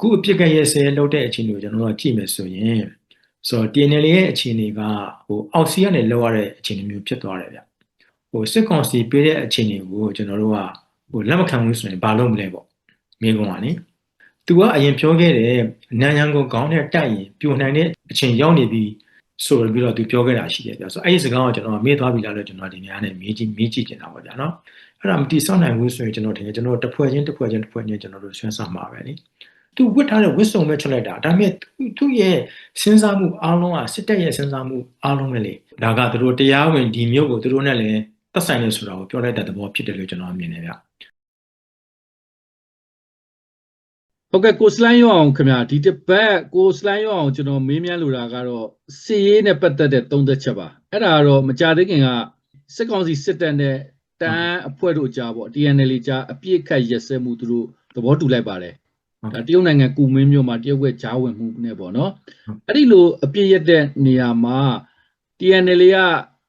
အခုအပြစ်ကရဲ့ဆဲလောက်တဲ့အခြေအနေကိုကျွန်တော်တို့ကကြည့်မယ်ဆိုရင်ဆိုတော့ TNL ရဲ့အခြေအနေကဟိုအောက်စီကနေလောက်ရတဲ့အခြေအနေမျိုးဖြစ်သွားတယ်ဗျဟိုစစ်ကောင်စီပေးတဲ့အခြေအနေကိုကျွန်တော်တို့ကဟိုလက်မခံဘူးဆိုရင်ဘာလုပ်မလဲပေါ့မိကုံးပါနိသူကအရင်ပြောခဲ့တဲ့နန်ရန်ကိုခေါင်းနဲ့တိုက်ရင်ပြိုနိုင်တဲ့အချိန်ရောက်နေပြီဆိုပြီးတော့သူပြောခဲ့တာရှိတယ်ဗျဆိုတော့အဲ့ဒီစကားကိုကျွန်တော်မေးသွားပြီလားလို့ကျွန်တော်ဒီနေရာနဲ့မေးကြည့်မေးကြည့်နေတာပေါ့ဗျာနော်အဲ့ဒါမတိဆောက်နိုင်ဘူးဆိုရင်ကျွန်တော်ထင်တယ်ကျွန်တော်တစ်ဖွဲ့ချင်းတစ်ဖွဲ့ချင်းတစ်ဖွဲ့ချင်းကျွန်တော်တို့ဆွဲဆောင်မှာပဲနိ သူဝတ်ထားတဲ့ဝတ်စုံပဲထွက်လိုက်တာဒါပေမဲ့သူ့ရဲ့စဉ်းစားမှုအားလုံးကစစ်တပ်ရဲ့စဉ်းစားမှုအားလုံးပဲလေဒါကသူတို့တရားဝင်ဒီမျိုးကိုသူတို့နဲ့လည်းသက်ဆိုင်နေဆိုတာကိုပြောလိုက်တဲ့သဘောဖြစ်တယ်လို့ကျွန်တော်မြင်နေဗျဟုတ်ကဲ့ကိုစလိုင်းရောအောင်ခင်ဗျာဒီတစ်ပတ်ကိုစလိုင်းရောအောင်ကျွန်တော်မေးမြန်းလိုတာကတော့စီရေးနဲ့ပတ်သက်တဲ့သုံးသက်ချက်ပါအဲ့ဒါကတော့မကြသေးခင်ကစစ်ကောင်စီစစ်တပ်နဲ့တန်းအဖွဲ့တို့ကြားပေါ့ TNL ကြားအပြစ်ခတ်ရက်စဲမှုသူတို့သဘောတူလိုက်ပါတယ်ဟုတ်ကဲ့ ဒါတရုတ်နိုင်ငံကူမင်းမြို့မှာတရုတ်ကကြားဝင်မှုနဲ့ပေါ့နော်ဟုတ်အဲ့ဒီလိုအပြစ်ရက်တဲ့နေရာမှာ TNL က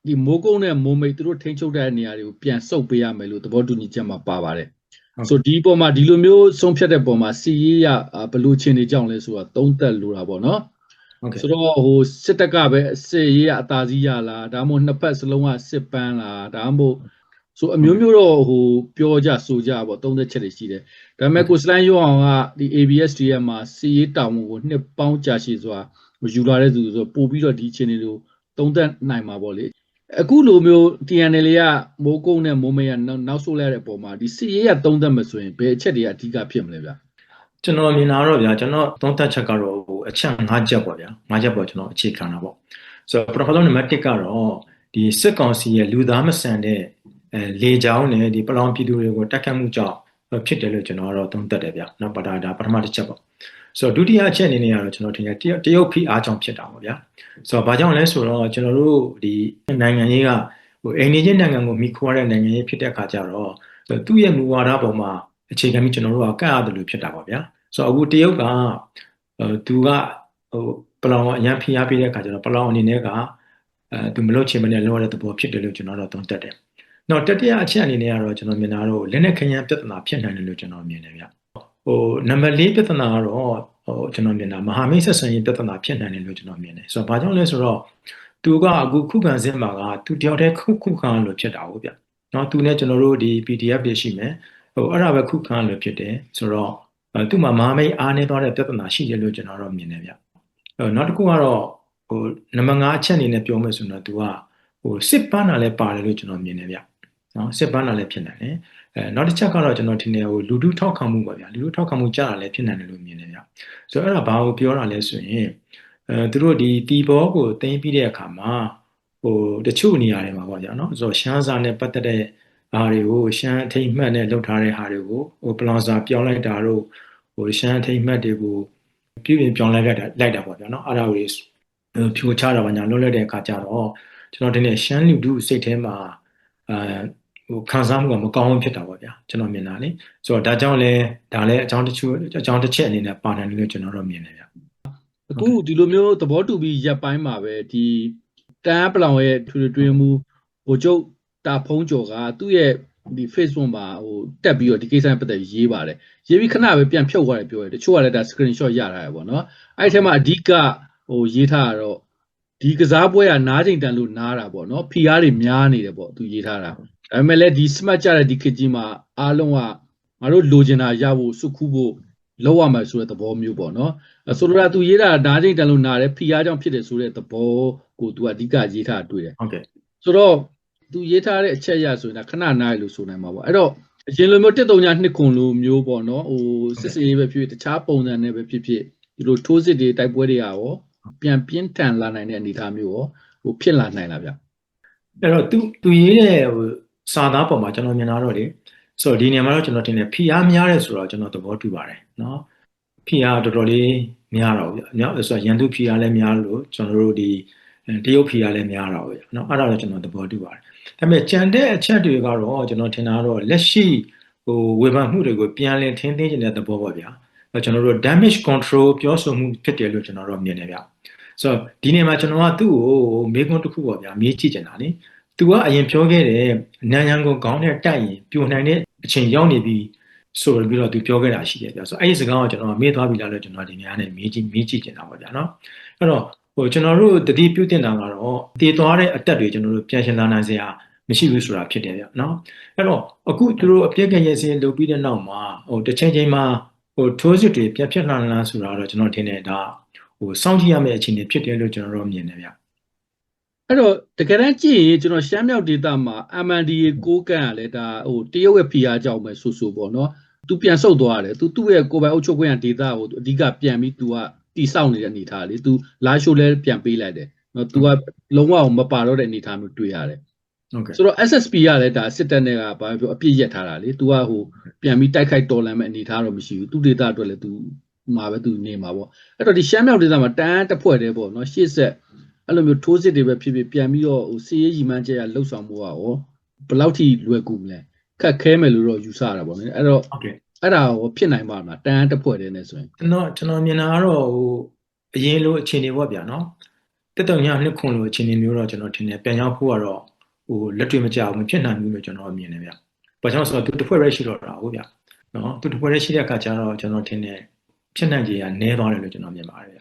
ဒီမိုးကုန်းနဲ့မိုးမိတ်သူတို့ထိန်းချုပ်တဲ့နေရာတွေကိုပြန်ဆုတ်ပေးရမယ်လို့သဘောတူညီချက်မှာပါပါတယ်ဟုတ်ဆိုဒီပုံမှာဒီလိုမျိုးဆုံးဖြတ်တဲ့ပုံမှာစီရေးရအာဘယ်လိုချင်းနေကြောင်းလဲဆိုတာသုံးသက်လိုတာပေါ့နော်ဟုတ်ကဲ့ဆိုတော့ဟိုစစ်တပ်ကပဲစစ်ရေးရအသာစီးရလားဒါမှမဟုတ်နှစ်ဖက်စလုံးကစစ်ပန်းလားဒါမှမဟုတ် ဆိုအမျိုးမျိုးတော့ဟိုပြောကြဆိုကြပေါ့သုံးသက်ချက်တွေရှိတယ်ဒါပေမဲ့ကိုစလိုင်းရောအောင်ကဒီ ABSDM မှာစီရေးတောင်မှုကိုနှစ်ပေါင်းကြာရှည်စွာယူလာတဲ့သူဆိုပို့ပြီးတော့ဒီချင်းတွေလိုသုံးသက်နိုင်မှာပေါ့လေအခုလိုမျိုး TNL ကမိုးကုန်းနဲ့မိုးမဲရနောက်နောက်ဆိုးလိုက်တဲ့အပေါ်မှာဒီစီရေးရသုံးသက်မဆိုရင်ဘယ်အချက်တွေကအဓိကဖြစ်မလဲဗျာကျွန်တော်မြင်တာတော့ဗျာကျွန်တော်သုံးသပ်ချက်ကတော့ဟိုအချက်၅ချက်ပေါ့ဗျာ၅ချက်ပေါ့ကျွန်တော်အခြေခံတာပေါ့ဆိုတော့ပထမဆုံးနံပါတ်1ကတော့ဒီစစ်ကောင်စီရဲ့လူသားမဆန်တဲ့ အဲလေကြောင်းနဲ့ဒီပလောင်ပြည်သူတွေကိုတက်ခတ်မှုကြောင့်ဖြစ်တယ်လို့ကျွန်တော်ကတော့သုံးသပ်တယ်ဗျာနော်ပဒါဒါပထမတစ်ချက်ပေါ့ဆိုတော့ဒုတိယအချက်အနေနဲ့ကတော့ကျွန်တော်ထင်တယ်တရုတ်တရုတ်ဖိအားကြောင့်ဖြစ်တာပေါ့ဗျာဆိုတော့ဘာကြောင့်လဲဆိုတော့ကျွန်တော်တို့ဒီနိုင်ငံရေးကဟိုအိန္ဒိယနိုင်ငံကိုမိခိုးရတဲ့နိုင်ငံရေးဖြစ်တဲ့အခါကျတော့သူ့ရဲ့မူဝါဒပေါ်မှာအခြေခံပြီးကျွန်တော်တို့ကကန့်ရတယ်လို့ဖြစ်တာပေါ့ဗျာဆိုတော့အခုတရုတ်ကအဲသူကဟိုပလောင်ကအရန်ဖိအားပေးတဲ့အခါကျတော့ပလောင်အနေနဲ့ကအဲသူမလုပ်ချင်မနဲ့လောရတဲ့သဘောဖြစ်တယ်လို့ကျွန်တော်တို့သုံးသပ်တယ်။ နောက်တတိယအချက်အနေနဲ့ကတော့ကျွန်တော်မြင်တာတော့လက်နဲ့ခရမ်းပြဿနာဖြစ်နိုင်တယ်လို့ကျွန်တော်မြင်တယ်ဗျ။ဟိုနံပါတ်၄ပြဿနာကတော့ဟိုကျွန်တော်မြင်တာမဟာမိတ်ဆက်ဆံရေးပြဿနာဖြစ်နိုင်တယ်လို့ကျွန်တော်မြင်တယ်။ဆိုတော့ဘာကြောင့်လဲဆိုတော့သူကအခုခုခံစစ်မှာကသူတယောက်တည်းခုခုခံလို့ဖြစ်တာဟုတ်ဗျ။နော်သူနဲ့ကျွန်တော်တို့ဒီ PDF တွေရှိမယ်။ဟိုအဲ့ဒါပဲခုခံလို့ဖြစ်တယ်ဆိုတော့အဲသူ့မှာမဟာမိတ်အားနေသွားတဲ့ပြဿနာရှိတယ်လို့ကျွန်တော်တော့မြင်တယ်ဗျ။အဲနောက်တစ်ခုကတော့ဟိုနံပါတ်5အချက်အနေနဲ့ပြောမယ်ဆိုတော့ तू ကဟိုစစ်ပန်းတာလည်းပါတယ်လို့ကျွန်တော်မြင်တယ်ဗျ။ နော်စစ်ပန်းတာလည်းဖြစ်နိုင်တယ်။အဲနောက်တစ်ချက်ကတော့ကျွန်တော်ထင်တယ်ဟိုလူထုထောက်ခံမှုပါဗျာ။လူထုထောက်ခံမှုကြားတာလည်းဖြစ်နိုင်တယ်လို့မြင်တယ်ဗျ။ဆိုတော့အဲ့ဒါဘာကိုပြောတာလဲဆိုရင်အဲသူတို့ဒီတီဘောကိုတင်ပြီးတဲ့အခါမှာဟိုတချို့နေရာတွေမှာပေါ့ဗျာနော်။ဆိုတော့ရှမ်းစာနဲ့ပတ်သက်တဲ့ဟာတွေကိုရှမ်းအထိတ်မှတ်နဲ့လောက်ထားတဲ့ဟာတွေကိုဟိုပလောင်စာပြောင်းလိုက်တာတို့ဟိုရှမ်းအထိတ်မှတ်တွေကိုပြုပြင်ပြောင်းလဲလိုက်တာလိုက်တာပေါ့ဗျာနော်အဲ့ဒါကိုဖြိုချတာပါညာလွတ်လပ်တဲ့အခါကျတော့ကျွန်တော်တင်တဲ့ရှမ်းလူထုစိတ်ထဲမှာအဲ ဟိုခံစားမှုကမကောင်းဘူးဖြစ်တာပေါ့ဗျာကျွန်တော်မြင်တာလေဆိုတော့ဒါကြောင့်လဲဒါလည်းအကြောင်းတစ်ချို့အကြောင်းတစ်ချက်အနေနဲ့ပါနိုင်တယ်လို့ကျွန်တော်တို့မြင်တယ်ဗျာအခုဒီလိုမျိုးသဘောတူပြီးရပ်ပိုင်းမှာပဲဒီတန်းပလောင်ရဲ့ထွေထွေတွင်းမှုဟိုကျုပ်တာဖုံးကျော်ကသူ့ရဲ့ဒီ Facebook မှာဟိုတက်ပြီးတော့ဒီကိစ္စနဲ့ပတ်သက်ရေးပါတယ်ရေးပြီးခဏပဲပြန်ဖြုတ်သွားတယ်ပြောတယ်တချို့ကလည်းဒါ screenshot ရထားရပေါ့နော်အဲ့ဒီထဲမှာအဓိကဟိုရေးထားတာတော့ဒီကစားပွဲကနားချိန်တန်လို့နားတာပေါ့နော် PR တွေများနေတယ်ပေါ့သူရေးထားတာ ဒါပေမဲ့လည်းဒီ smart ကြတဲ့ဒီခေတ်ကြီးမှာအားလုံးကငါတို့လိုချင်တာရဖို့စုခုဖို့လောက်ရမယ်ဆိုတဲ့သဘောမျိုးပေါ့နော်အဆိုလိုတာသူရေးတာနားချိန်တန်လို့နားတယ်ဖီအားကြောင့်ဖြစ်တယ်ဆိုတဲ့သဘောကိုသူအဓိကရေးထားတွေ့တယ်ဟုတ်ကဲ့ဆိုတော့သူရေးထားတဲ့အချက်အရဆိုရင်ဒါခဏနားရလို့ဆိုနိုင်မှာပေါ့အဲ့တော့အရင်လိုမျိုးတစ်တုံညာနှစ်ခုလိုမျိုးပေါ့နော်ဟိုစစ်စေးပဲဖြစ်ဖြစ်တခြားပုံစံနဲ့ပဲဖြစ်ဖြစ်ဒီလိုထိုးစစ်တွေတိုက်ပွဲတွေကရောပြန်ပြင်းထန်လာနိုင်တဲ့အနေအထားမျိုးရောဟိုဖြစ်လာနိုင်လားဗျအဲ့တော့သူသူရေးတဲ့ဟို စာသားပေါ်မှာကျွန်တော်မြင်တာတော့လေဆိုတော့ဒီနေရာမှာတော့ကျွန်တော်တင်တယ်ဖိအားများတယ်ဆိုတော့ကျွန်တော်သဘောတူပါတယ်နော်ဖိအားတော်တော်လေးများတော့ဗျာညဆိုတော့ရန်သူဖိအားလည်းများလို့ကျွန်တော်တို့ဒီတရုတ်ဖိအားလည်းများတော့ဗျာနော်အဲ့ဒါတော့ကျွန်တော်သဘောတူပါတယ်ဒါပေမဲ့ကြံတဲ့အချက်တွေကတော့ကျွန်တော်ထင်တာတော့လက်ရှိဟိုဝေဖန်မှုတွေကိုပြန်လည်ထင်းသိခြင်းတဲ့သဘောပေါ့ဗျာကျွန်တော်တို့ damage control ပြောဆိုမှုဖြစ်တယ်လို့ကျွန်တော်တို့မြင်တယ်ဗျာဆိုတော့ဒီနေရာမှာကျွန်တော်ကသူ့ကိုမေးခွန်းတစ်ခုပေါ့ဗျာမေးကြည့်ချင်တာလေ သူကအရင်ပြောခဲ့တဲ့နန်ရန်ကိုခေါင်းနဲ့တိုက်ရင်ပြိုနိုင်တဲ့အချိန်ရောက်နေပြီဆိုပြီးတော့သူပြောခဲ့တာရှိတယ်ဗျာဆိုအဲ့ဒီစကားကိုကျွန်တော်မေးသွားပြီလားလို့ကျွန်တော်ဒီနေရာနဲ့မေးကြည့်မေးကြည့်နေတာပေါ့ဗျာနော်အဲ့တော့ဟိုကျွန်တော်တို့တတိပြုတင်တာကတော့တည်သွားတဲ့အတက်တွေကျွန်တော်တို့ပြန်ရှင်လာနိုင်စရာမရှိဘူးဆိုတာဖြစ်တယ်ဗျနော်အဲ့တော့အခုသူတို့အပြည့်ကရဲ့စင်းလုပ်ပြီးတဲ့နောက်မှာဟိုတစ်ချိန်ချိန်မှာဟိုထိုးစစ်တွေပြတ်ပြတ်လာလာဆိုတာတော့ကျွန်တော်ထင်တယ်ဒါဟိုစောင့်ကြည့်ရမယ့်အခြေအနေဖြစ်တယ်လို့ကျွန်တော်တို့မြင်တယ်ဗျ အဲ့တော့တကယ်တမ်းကြည့်ရင်ကျွန်တော်ရှမ်းမြောက်ဒေသမှာ MNDA ကိုးကန်ရလဲဒါဟိုတရုတ်ရဲ့ဖိအားကြောင့်ပဲဆူဆူပေါ့နော်သူပြန်ဆုတ်သွားတယ်သူသူ့ရဲ့ကိုယ်ပိုင်အုပ်ချုပ်ခွင့်ရဒေသကိုအဓိကပြန်ပြီးသူကတိစောက်နေတဲ့အနေအထားလေသူလာရှိုးလဲပြန်ပေးလိုက်တယ်နော်သူကလုံးဝမပါတော့တဲ့အနေအထားမျိုးတွေ့ရတယ် ဟုတ်ကဲ့ ဆိုတော့ SSP ကလည်းဒါစစ်တပ်နဲ့ကဘာပြောအပြစ်ရက်ထားတာလေ तू ကဟိုပြန်ပြီးတိုက်ခိုက်တော်လန်မဲ့အနေထားတော့မရှိဘူးသူဒေတာအတွက်လည်း तू မှာပဲ तू နေမှာပေါ့အဲ့တော့ဒီရှမ်းမြောက်ဒေတာမှာတန်းတစ်ဖွဲ့တည်းပေါ့နော်ရှေ့ဆက် အဲ့လိုမျိုးထိုးစစ်တွေပဲဖြစ်ဖြစ်ပြန်ပြီးတော့ဟိုစီးရေးရီမန်းချက်ရလှုပ်ဆောင်မှုကရောဘယ်လောက်ထိလွယ်ကူမလဲခက်ခဲမယ်လို့တော့ယူဆရတာပေါ့နော်အဲ့တော့ဟုတ်ကဲ့အဲ့ဒါရောဖြစ်နိုင်ပါမလားတန်းတစ်ဖွဲ့တည်းနဲ့ဆိုရင်ကျွန်တော်ကျွန်တော်မြင်တာကတော့ဟိုအရင်လိုအခြေအနေပေါ့ဗျာနော်တက်တုံညနှစ်ခွန်လိုအခြေအနေမျိုးတော့ကျွန်တော်ထင်တယ်ပြန်ရောက်ဖို့ကတော့ဟိုလက်တွေ့မကြဘူးမဖြစ်နိုင်ဘူးလို့ကျွန်တော်မြင်တယ်ဗျ။ဘာကြောင့်လဲဆိုတော့သူတစ်ဖွဲ့ပဲရှိတော့တာဟုတ်ဗျာ။နော်သူတစ်ဖွဲ့ပဲရှိတဲ့အခါကျတော့ကျွန်တော်ထင်တယ်ဖြစ်နိုင်ခြေကနည်းသွားတယ်လို့ကျွန်တော်မြင်ပါတယ်ဗျ။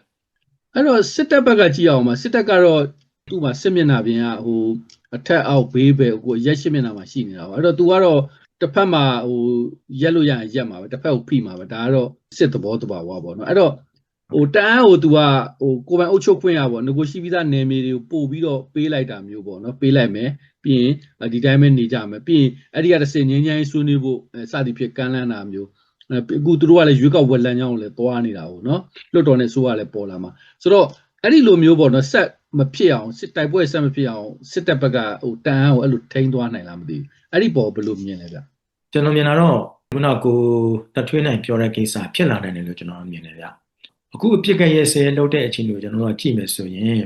အဲ့တော့စစ်တပ်ဘက်ကကြည့်အောင်ပါစစ်တပ်ကတော့သူ့မှာစစ်မျက်နှာပြင်ကဟိုအထက်အောက်ဘေးပဲဟိုရက်ရှစ်မျက်နှာမှာရှိနေတာပါအဲ့တော့ तू ကတော့တစ်ဖက်မှာဟိုရက်လို့ရရင်ရက်မှာပဲတစ်ဖက်ကိုဖိမှာပဲဒါကတော့စစ်သဘောတဘာဝပေါ့နော်အဲ့တော့ဟိုတန်းဟို तू ကဟိုကိုယ်ပိုင်အုပ်ချုပ်ခွင့်ရပေါ့ငကိုရှိပြီးသားနယ်မြေတွေကိုပို့ပြီးတော့ပေးလိုက်တာမျိုးပေါ့နော်ပေးလိုက်မယ်ပြီးရင်ဒီတိုင်းပဲနေကြမယ်ပြီးရင်အဲ့ဒီကတစ်စင်ငင်းငင်းဆွေးနွေးဖို့စသည်ဖြစ်ကမ်းလှမ်းတာမျိုး အခုသူတို့ကလည်းရွေးကောက်ဝက်လန်ကြောင်းကိုလည်းသွားနေတာဟုတ်နော်လွတ်တော်နဲ့ဆိုးကလည်းပေါ်လာမှာဆိုတော့အဲ့ဒီလိုမျိုးပေါ့နော်ဆက်မဖြစ်အောင်စစ်တိုက်ပွဲဆက်မဖြစ်အောင်စစ်တပ်ဘက်ကဟိုတန်အောင်အဲ့လိုထိန်းသွားနိုင်လားမသိဘူးအဲ့ဒီပေါ်ဘယ်လိုမြင်လဲဗျကျွန်တော်မြင်တာတော့ခုနကကိုတထွေးနိုင်ပြောတဲ့ကိစ္စဖြစ်လာနိုင်တယ်လို့ကျွန်တော်မြင်တယ်ဗျ။အခုအပြစ်ကရဲ့ဆဲလောက်တဲ့အခြေအနေကိုကျွန်တော်တို့ကြည့်မယ်ဆိုရင်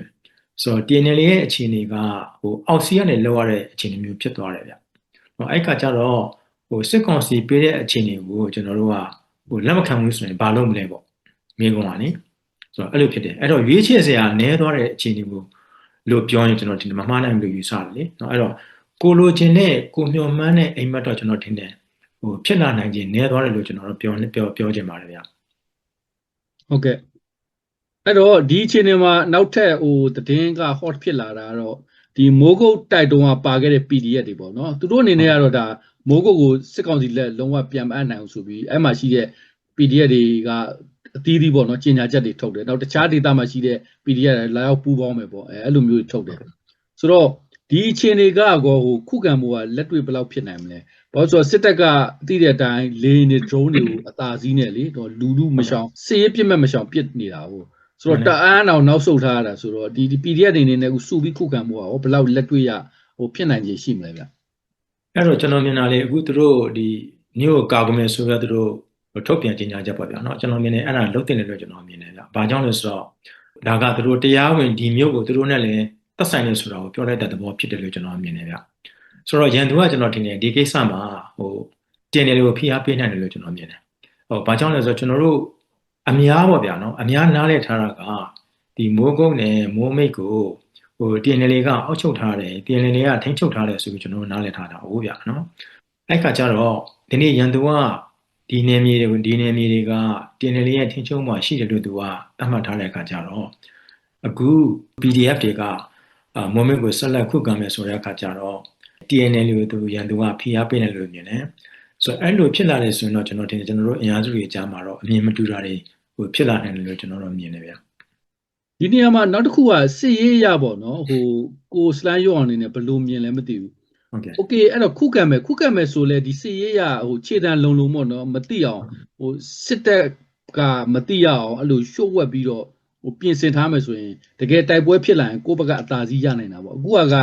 ဆိုတော့ TNL ရဲ့အခြေအနေကဟိုအောက်စီကနေလောက်ရတဲ့အခြေအနေမျိုးဖြစ်သွားတယ်ဗျ။ဟိုအဲ့ခါကျတော့ ဟိုစစ်ကောင်စီပေးတဲ့အခြေအနေကိုကျွန်တော်တို့ကဟိုလက်မခံဘူးဆိုရင်ဘာလို့မလဲပေါ့။မိကုံးပါနိ။ဆိုတော့အဲ့လိုဖြစ်တယ်။အဲ့တော့ရွေးချယ်စရာနည်းသွားတဲ့အခြေအနေကိုလို့ပြောရင်ကျွန်တော်ဒီမမှားနိုင်ဘူးလို့ယူဆတယ်လေ။နော်အဲ့တော့ကိုလိုချင်တဲ့ကိုမျှော်မှန်းတဲ့အိမ်မက်တော့ကျွန်တော်ထင်တယ်ဟိုဖြစ်လာနိုင်ခြင်းနည်းသွားတယ်လို့ကျွန်တော်တို့ပြောပြောပြောချင်ပါတယ်ဗျာဟုတ်ကဲ့အဲ့တော့ဒီအချိန်မှာနောက်ထပ်ဟိုသတင်းက hot ဖြစ်လာတာကတော့ဒီမိုးကုတ်တိုက်တုံးကပါခဲ့တဲ့ PDF တွေပေါ့နော်သူတို့အနေနဲ့ကတော့ဒါ မိုးကုတ်ကိုစစ်ကောင်စီလက်လုံးဝပြန်မအပ်နိုင်အောင်ဆိုပြီးအဲ့မှာရှိတဲ့ PDF တွေကအသီးသီးပေါ့နော်ကျင်ညာချက်တွေထုတ်တယ်နောက်တခြားဒေသမှာရှိတဲ့ PDF တွေလာရောက်ပူးပေါင်းမယ်ပေါ့အဲအဲ့လိုမျိုးထုတ်တယ်ဆိုတော့ဒီအချိန်တွေကကောဟိုခုခံမှုကလက်တွေ့ဘယ်လောက်ဖြစ်နိုင်မလဲဘာလို့ဆိုတော့စစ်တပ်ကအသိတဲ့အတိုင်းလေနေ drone တွေကိုအသာစီးနဲ့လေတော့လူလူမရှောင်စစ်ရေးပြစ်မဲ့မရှောင်ပြစ်နေတာဟုတ်ဆိုတော့တအားအောင်နောက်ဆုတ်ထားရတာဆိုတော့ဒီဒီ PDF တွေအနေနဲ့အခုစုပြီးခုခံမှုကရောဘယ်လောက်လက်တွေ့ရဟိုဖြစ်နိုင်ခြေရှိမလဲဗျ အဲ့တော့ကျွန်တော်မြင်တာလေအခုသူတို့ဒီမြို့ကာကွယ်မယ်ဆိုရသူတို့ထုတ်ပြန်ကြေညာချက်ပေါ့ဗျာเนาะကျွန်တော်မြင်တယ်အဲ့ဒါလုတ်တင်တယ်လို့ကျွန်တော်မြင်တယ်ဗျ။ဘာကြောင့်လဲဆိုတော့ဒါကသူတို့တရားဝင်ဒီမြို့ကိုသူတို့နဲ့လည်းသက်ဆိုင်နေဆိုတာကိုပြောလိုက်တဲ့သဘောဖြစ်တယ်လို့ကျွန်တော်မြင်တယ်ဗျ။ဆိုတော့ရန်သူကကျွန်တော်ထင်တယ်ဒီကိစ္စမှာဟိုတင်တယ်လို့ဖိအားပေးနိုင်တယ်လို့ကျွန်တော်မြင်တယ်။ဟိုဘာကြောင့်လဲဆိုတော့ကျွန်တော်တို့အများပေါ့ဗျာเนาะအများနားလဲထားတာကဒီမိုးကုန်းနဲ့မိုးမိတ်ကို ဟို TNL ကအောက်ချုပ်ထားတယ် TNL ကထိန်းချုပ်ထားတယ်ဆိုပြီးကျွန်တော်တို့နားလည်ထားတာဟုတ်ဗျာနော်အဲ့ခါကျတော့ဒီနေ့ရန်သူကဒီနယ်မြေတွေကိုဒီနယ်မြေတွေက TNL ရဲ့ထိန်းချုပ်မှရှိတယ်လို့သူကသတ်မှတ်ထားတဲ့အခါကျတော့အခု PDF တွေကအာမိုးမိတ်ကိုဆက်လက်ခုခံမယ်ဆိုတဲ့အခါကျတော့ TNL ကိုသူရန်သူကဖိအားပေးတယ်လို့မြင်တယ်ဆိုတော့အဲ့လိုဖြစ်လာတယ်ဆိုရင်တော့ကျွန်တော်တင်ကျွန်တော်တို့အင်အားစုတွေကြားမှာတော့အမြင်မတူတာတွေဟိုဖြစ်လာနိုင်တယ်လို့ကျွန်တော်တို့မြင်တယ်ဗျာ ဒီနေရာမှာနောက်တစ်ခုကစစ်ရေးရပေါ့နော်ဟိုကိုစလန်ရောအောင်အနေနဲ့ဘယ်လိုမြင်လဲမသိဘူး ဟုတ်ကဲ့ โอเคအဲ့တော့ခုခံမယ်ခုခံမယ်ဆိုလဲဒီစစ်ရေးရဟိုခြေတံလုံလုံပေါ့နော်မတိအောင်ဟိုစစ်တပ်ကမတိရအောင်အဲ့လိုရှို့ဝက်ပြီးတော့ဟိုပြင်ဆင်ထားမယ်ဆိုရင်တကယ်တိုက်ပွဲဖြစ်လာရင်ကိုယ့်ဘက်ကအသာစီးရနိုင်တာပေါ့အခုကက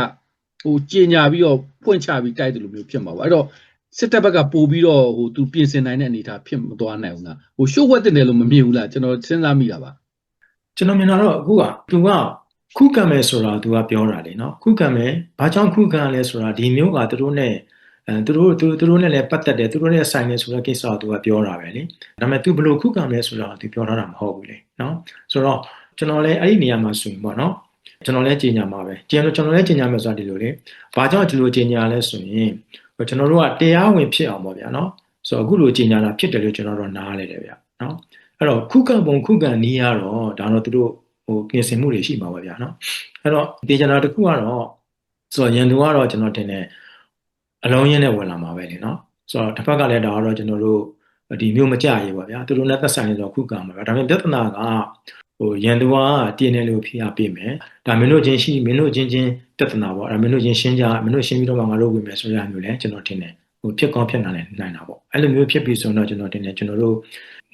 ဟိုကြင်ညာပြီးတော့ဖွင့်ချပြီးတိုက်တယ်လို့မျိုးဖြစ်မှာပေါ့အဲ့တော့စစ်တပ်ဘက်ကပို့ပြီးတော့ဟိုသူပြင်ဆင်နိုင်တဲ့အနေအထားဖြစ်မသွားနိုင်ဘူးလားဟိုရှို့ဝက်တင်တယ်လို့မမြင်ဘူးလားကျွန်တော်စဉ်းစားမိတာပါ ကျွန်တော်မြင်တာတော့အခုကသူကခုခံမယ်ဆိုတာသူကပြောတာလေနော်ခုခံမယ်ဘာကြောင့်ခုခံလဲဆိုတာဒီမျိုးကသူတို့နဲ့အဲသူတို့သူသူတို့နဲ့လည်းပတ်သက်တယ်သူတို့နဲ့ဆိုင်တယ်ဆိုတဲ့ကိစ္စကိုသူကပြောတာပဲလေဒါပေမဲ့သူဘယ်လိုခုခံလဲဆိုတာသူပြောထားတာမဟုတ်ဘူးလေနော်ဆိုတော့ကျွန်တော်လည်းအဲ့ဒီနေရာမှာဆိုရင်ပေါ့နော်ကျွန်တော်လည်းကြီးညာမှာပဲကျွန်တော်ကျွန်တော်လည်းကြီးညာမယ်ဆိုတာဒီလိုလေဘာကြောင့်ဒီလိုကြီးညာလဲဆိုရင်ကျွန်တော်တို့ကတရားဝင်ဖြစ်အောင်ပေါ့ဗျာနော်ဆိုတော့အခုလိုကြီးညာတာဖြစ်တယ်လို့ကျွန်တော်တို့နားလဲတယ်ဗျနော် အဲ့တော့ခုခံပုံခုခံနီးရတော့ဒါတော့သူတို့ဟိုပြင်ဆင်မှုတွေရှိမှာပါဗျာနော်အဲ့တော့ဒီကျွန်တော်တခုကတော့ဆိုတော့ရန်သူကတော့ကျွန်တော်တင်တယ်အလုံးရင်းနဲ့ဝင်လာမှာပဲလေနော်ဆိုတော့တစ်ဖက်ကလည်းဒါကတော့ကျွန်တော်တို့ဒီမျိုးမကြရေးပါဗျာသူတို့နဲ့သက်ဆိုင်နေတော့ခုခံမှာဗျာဒါပေမဲ့ပြဿနာကဟိုရန်သူက TNL လို့ဖိအားပေးမယ်ဒါမင်းတို့ချင်းရှိမင်းတို့ချင်းချင်းပြဿနာပေါ့ဒါမင်းတို့ချင်းရှင်းကြမင်းတို့ရှင်းပြီးတော့မှငါတို့ဝင်မယ်ဆိုရမျိုးလဲကျွန်တော်ထင်တယ်ဟိုဖြစ်ကောင်းဖြစ်နိုင်နိုင်တာပေါ့အဲ့လိုမျိုးဖြစ်ပြီးဆိုတော့ကျွန်တော်တင်တယ်ကျွန်တော်တို့